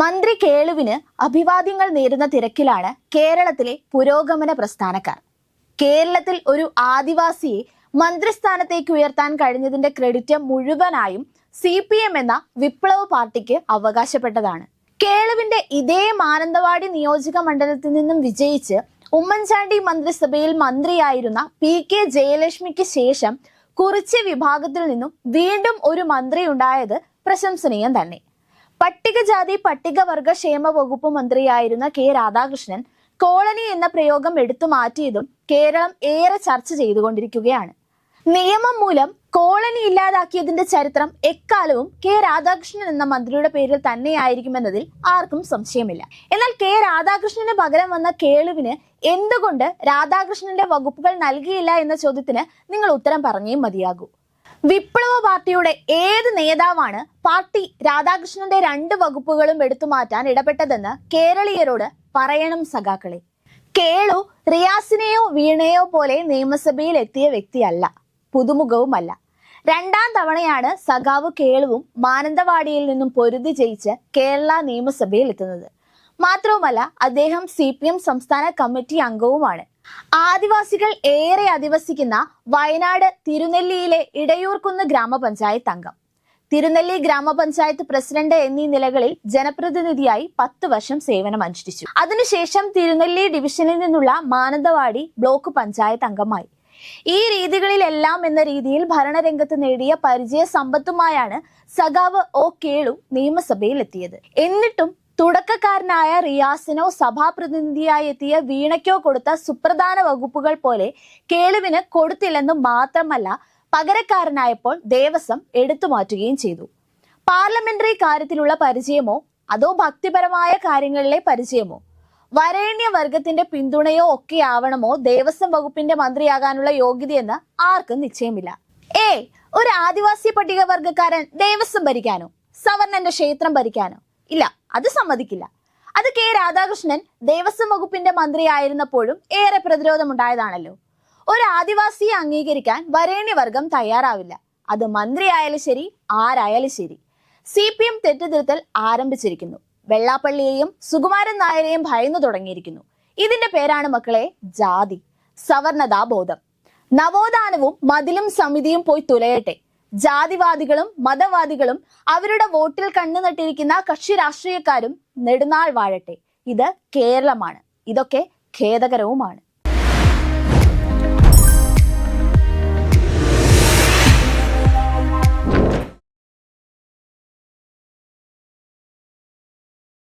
മന്ത്രി കേളുവിന് അഭിവാദ്യങ്ങൾ നേരുന്ന തിരക്കിലാണ് കേരളത്തിലെ പുരോഗമന പ്രസ്ഥാനക്കാർ. കേരളത്തിൽ ഒരു ആദിവാസിയെ മന്ത്രിസ്ഥാനത്തേക്ക് ഉയർത്താൻ കഴിഞ്ഞതിന്റെ ക്രെഡിറ്റ് മുഴുവനായും സി പി എം എന്ന വിപ്ലവ പാർട്ടിക്ക് അവകാശപ്പെട്ടതാണ്. കേളുവിന്റെ ഇതേ മാനന്തവാടി നിയോജക മണ്ഡലത്തിൽ നിന്നും വിജയിച്ച് ഉമ്മൻചാണ്ടി മന്ത്രിസഭയിൽ മന്ത്രിയായിരുന്ന പി കെ ജയലക്ഷ്മിക്ക് ശേഷം കുറിച്ച് വിഭാഗത്തിൽ നിന്നും വീണ്ടും ഒരു മന്ത്രി ഉണ്ടായത് പ്രശംസനീയം തന്നെ. പട്ടികജാതി പട്ടികവർഗ ക്ഷേമ വകുപ്പ് മന്ത്രിയായിരുന്ന കെ രാധാകൃഷ്ണൻ കോളനി എന്ന പ്രയോഗം എടുത്തു മാറ്റിയതും കേരളം ഏറെ ചർച്ച ചെയ്തുകൊണ്ടിരിക്കുകയാണ്. നിയമം മൂലം കോളനി ഇല്ലാതാക്കിയതിന്റെ ചരിത്രം എക്കാലവും കെ രാധാകൃഷ്ണൻ എന്ന മന്ത്രിയുടെ പേരിൽ തന്നെയായിരിക്കുമെന്നതിൽ ആർക്കും സംശയമില്ല. എന്നാൽ കെ രാധാകൃഷ്ണന് പകരം വന്ന കേളുവിന് എന്തുകൊണ്ട് രാധാകൃഷ്ണന്റെ വകുപ്പുകൾ നൽകിയില്ല എന്ന ചോദ്യത്തിന് നിങ്ങൾ ഉത്തരം പറഞ്ഞേ മതിയാകൂ. വിപ്ലവ പാർട്ടിയുടെ ഏത് നേതാവാണ് പാർട്ടി രാധാകൃഷ്ണന്റെ രണ്ട് വകുപ്പുകളും എടുത്തു മാറ്റാൻ ഇടപെട്ടതെന്ന് കേരളീയരോട് പറയണം സഖാക്കളെ. കേളു റിയാസിനെയോ വീണയോ പോലെ നിയമസഭയിൽ എത്തിയ വ്യക്തിയല്ല പുതുമുഖവുമല്ല. രണ്ടാം തവണയാണ് സഖാവ് കേളുവും മാനന്തവാടിയിൽ നിന്നും പൊരുതി ജയിച്ച് കേരള നിയമസഭയിൽ എത്തുന്നത്. മാത്രവുമല്ല അദ്ദേഹം സി പി എം സംസ്ഥാന കമ്മിറ്റി അംഗവുമാണ്. ആദിവാസികൾ ഏറെ അധിവസിക്കുന്ന വയനാട് തിരുനെല്ലിയിലെ ഇടയൂർക്കുന്ന് ഗ്രാമപഞ്ചായത്ത് അംഗം. തിരുനെല്ലി ഗ്രാമപഞ്ചായത്ത് പ്രസിഡന്റ് എന്നീ നിലകളിൽ ജനപ്രതിനിധിയായി പത്ത് വർഷം സേവനം അനുഷ്ഠിച്ചു. അതിനുശേഷം തിരുനെല്ലി ഡിവിഷനിൽ നിന്നുള്ള മാനന്തവാടി ബ്ലോക്ക് പഞ്ചായത്ത് അംഗമായി. ഈ രീതികളിലെല്ലാം എന്ന രീതിയിൽ ഭരണരംഗത്ത് നേടിയ പരിചയ സമ്പത്തുമായാണ് സഖാവ് ഒ കേളു നിയമസഭയിൽ എത്തിയത് എന്നിട്ടും തുടക്കക്കാരനായ റിയാസിനോ സഭാപ്രതിനിധിയായി എത്തിയ വീണയ്ക്കോ കൊടുത്ത സുപ്രധാന വകുപ്പുകൾ പോലെ കേളുവിന് കൊടുത്തില്ലെന്ന് മാത്രമല്ല പകരക്കാരനായപ്പോൾ ദേവസ്വം എടുത്തു മാറ്റുകയും ചെയ്തു. പാർലമെന്ററി കാര്യത്തിലുള്ള പരിചയമോ അതോ ഭക്തിപരമായ കാര്യങ്ങളിലെ പരിചയമോ? വരേണ്യ വർഗത്തിന്റെ പിന്തുണയോ ഒക്കെ ആവണമോ ദേവസ്വം വകുപ്പിന്റെ മന്ത്രിയാകാനുള്ള യോഗ്യതയെന്ന് ആർക്കും നിശ്ചയമില്ല. ഏ ഒരു ആദിവാസി പട്ടികവർഗക്കാരൻ ദേവസ്വം ഭരിക്കാനോ? സവർണന്റെ ക്ഷേത്രം ഭരിക്കാനോ? ഇല്ല അത് സമ്മതിക്കില്ല. അത് കെ രാധാകൃഷ്ണൻ ദേവസ്വം വകുപ്പിന്റെ മന്ത്രിയായിരുന്നപ്പോഴും ഏറെ പ്രതിരോധമുണ്ടായതാണല്ലോ. ഒരു ആദിവാസിയെ അംഗീകരിക്കാൻ വരേണ്യവർഗം തയ്യാറാവില്ല. അത് മന്ത്രിയായാലും ശരി ആരായാലും ശരി. സി പി എം തെറ്റുതിരുത്തൽ ആരംഭിച്ചിരിക്കുന്നു. വെള്ളാപ്പള്ളിയെയും സുകുമാരൻ നായരെയും ഭയന്നു തുടങ്ങിയിരിക്കുന്നു. ഇതിന്റെ പേരാണ് മക്കളെ ജാതി സവർണതാബോധം. നവോത്ഥാനവും മതിലും സമിതിയും പോയി തുലയട്ടെ. ജാതിവാദികളും മതവാദികളും അവരുടെ വോട്ടിൽ കണ്ണു നട്ടിരിക്കുന്ന കക്ഷി രാഷ്ട്രീയക്കാരും നെടുനാൾ വാഴട്ടെ. ഇത് കേരളമാണ്. ഇതൊക്കെ ഖേദകരവുമാണ്.